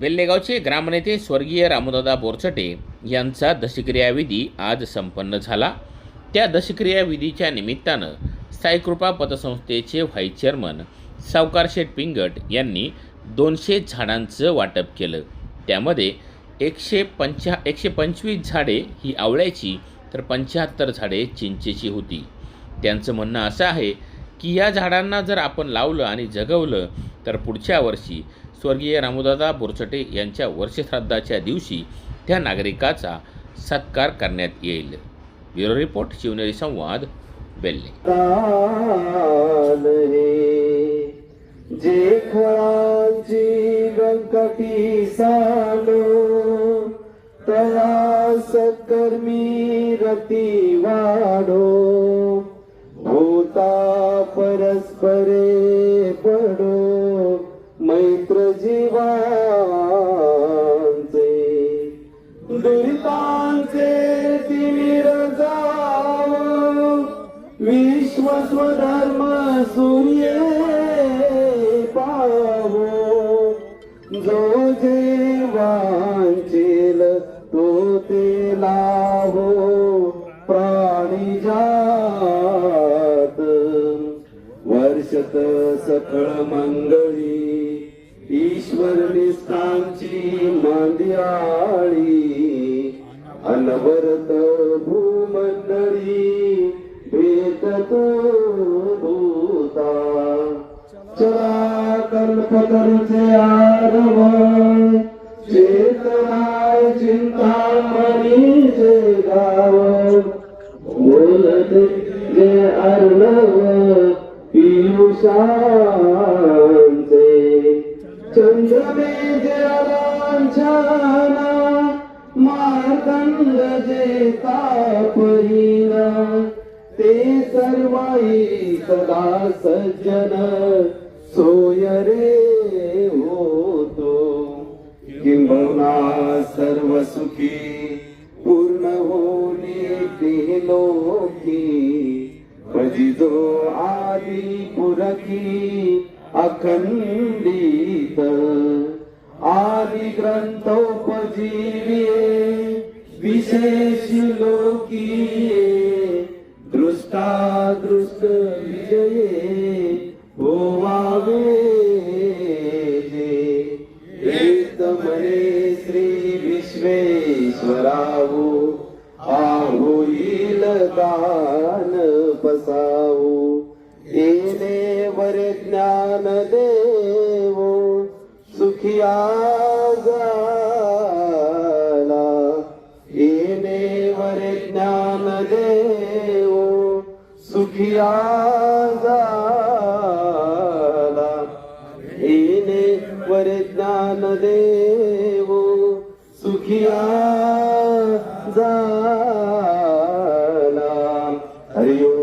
बेल्लेगावचे ग्रामनेते स्वर्गीय रामदादा बोरचटे यांचा दशक्रियाविधी आज संपन्न झाला. त्या दशक्रिया विधीच्या निमित्तानं साईकृपा पतसंस्थेचे व्हाईस चेअरमन सावकार शेठ पिंगट यांनी दोनशे झाडांचं वाटप केलं. त्यामध्ये एकशे पंचा एकशे पंचवीस झाडे ही आवळ्याची तर पंच्याहत्तर झाडे चिंचेची होती. त्यांचं म्हणणं असं आहे की या झाडांना जर आपण लावलं आणि जगवलं तर पुढच्या वर्षी स्वर्गीय रामोदादा बोरचटे यांच्या वर्षश्राद्धाच्या दिवशी त्या नागरिकाचा सत्कार करण्यात येईल. ब्युरो रिपोर्ट शिवनेरी संवाद बेल्ले. काल सालो तया रती वाढो होता परस्परे दुरितांचे तिमिर विश्व स्वधर्म सूर्य पावो. जो जे वांचेल तो ते लाभो प्राणी जात. वर्षत सकळ मंगळी ईश्वर निष्ठांची मांदियाळी अनवरत भूमंडळी भेटतो भूता. चला कल्पतरुचे आरव चेतनाय चिंतामणी जे गाव. बोलते जे अर्णव पियुषांचे. चंद्रमे जे लांछना मार्कंड जे ते सर्वाई सदा सज्जन सोय रे होतो. किंबहुना सर्व सुखी पूर्ण होणे ते लोकी. भजिजो आदि पुरकी अखंडित. आदि ग्रंथोपजीवी विशेष लोकीये दृष्टा दृष्ट विजये होवावे जे। एक श्री विश्वेश्वरावो आहोईल दान पसावो येणे वर ज्ञान देवो सुखिया सुखिया झाला येणे वर ज्ञान देवो सुखिया झाला हरिओ